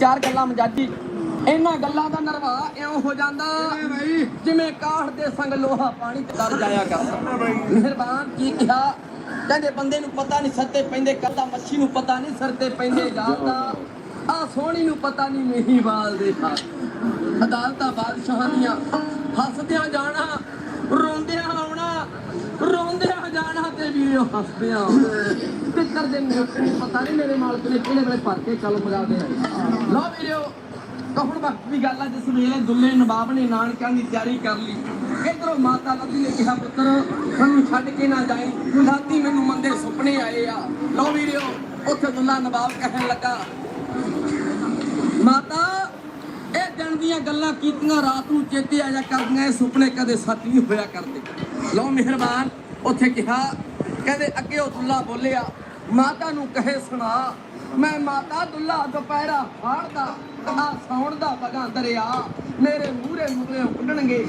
ਚਾਰ ਗੱਲਾਂ ਮਜਾਜੀ। ਇਹਨਾਂ ਗੱਲਾਂ ਦਾ ਨਰਵਾ ਇਉਂ ਹੋ ਜਾਂਦਾ, ਜਿਵੇਂ ਕਾਠ ਦੇ ਸੰਗ ਲੋਹਾ ਪਾਣੀ ਤੇ ਦਰ ਜਾਇਆ ਕਰਦਾ ਮਿਹਰਬਾਨ, ਕੀ ਕਿਹਾ? ਕਹਿੰਦੇ ਬੰਦੇ ਨੂੰ ਪਤਾ ਨਹੀਂ ਸੱਤੇ ਪੈਂਦੇ ਕੱਲਾ ਮੱਛੀ ਨੂੰ ਪਤਾ ਨਹੀਂ ਸਰਤੇ ਪੈਂਦੇ ਜਾਂਦਾ ਆ। ਸੋਹਣੀ ਨੂੰ ਪਤਾ ਨਹੀਂ ਮੀਂਹ ਦੇ ਖਾ ਅਦਾਲਤਾਂ, ਬਾਦਸ਼ਾਹਾਂ ਦੀਆਂ ਹੱਸਦਿਆਂ ਜਾਣਾ ਜਾਣਾ ਤੇ ਵੀਰੋ ਹੱਸਦਿਆਂ ਆਉਣਾ ਕਿੱਧਰ ਦੇ ਪਤਾ ਨਹੀਂ ਮੇਰੇ ਮਾਲਕ ਨੇ ਕਿਹੜੇ ਵੇਲੇ ਭਰ ਕੇ ਚੱਲ ਮਗਾਦੇ ਲਓ ਵੀਰੋ ਕਹਣ ਵਕਤ ਦੀ ਗੱਲ ਆ, ਜਿਸ ਵੇਲੇ ਦੁੱਲੇ ਨਵਾਬ ਨੇ ਨਾਨਕਿਆਂ ਦੀ ਤਿਆਰੀ ਕਰ ਲਈ। ਇਧਰੋਂ ਮਾਤਾ ਲੱਭੀ ਨੇ ਕਿਹਾ, ਪੁੱਤਰ, ਸਾਨੂੰ ਛੱਡ ਕੇ ਨਾ ਜਾਈ। ਰਾਤੀ ਮੈਨੂੰ ਮੰਦੇ ਸੁਪਨੇ ਆਏ ਆ। ਲਓ ਵੀਰੋ, ਉੱਥੇ ਦੁੱਲਾ ਨਵਾਬ ਕਹਿਣ ਲੱਗਾ, ਮਾਤਾ, ਇਹ ਦਿਨ ਦੀਆਂ ਗੱਲਾਂ ਕੀਤੀਆਂ ਰਾਤ ਨੂੰ ਚੇਤੇ ਆ ਜਾ ਕਰਦੀਆਂ, ਇਹ ਸੁਪਨੇ ਕਦੇ ਸੱਚ ਨਹੀਂ ਹੋਇਆ ਕਰਦੇ। ਲਓ ਮਿਹਰਬਾਨ, ਉੱਥੇ ਕਿਹਾ ਕਹਿੰਦੇ, ਅੱਗੇ ਉਹ ਦੁੱਲਾ ਬੋਲਿਆ, ਮਾਤਾ ਨੂੰ ਕਹੇ ਸੁਣਾ, ਮੈਂ ਮਾਤਾ ਦੁੱਲਾ ਦੁਪਹਿਰਾ ਹਾੜਦਾ ਆ ਸੌਣ ਦਾ ਬਗਾ ਦਰਿਆ, ਮੇਰੇ ਮੂਹਰੇ ਮੂਹਰੇ ਉੱਡਣਗੇ।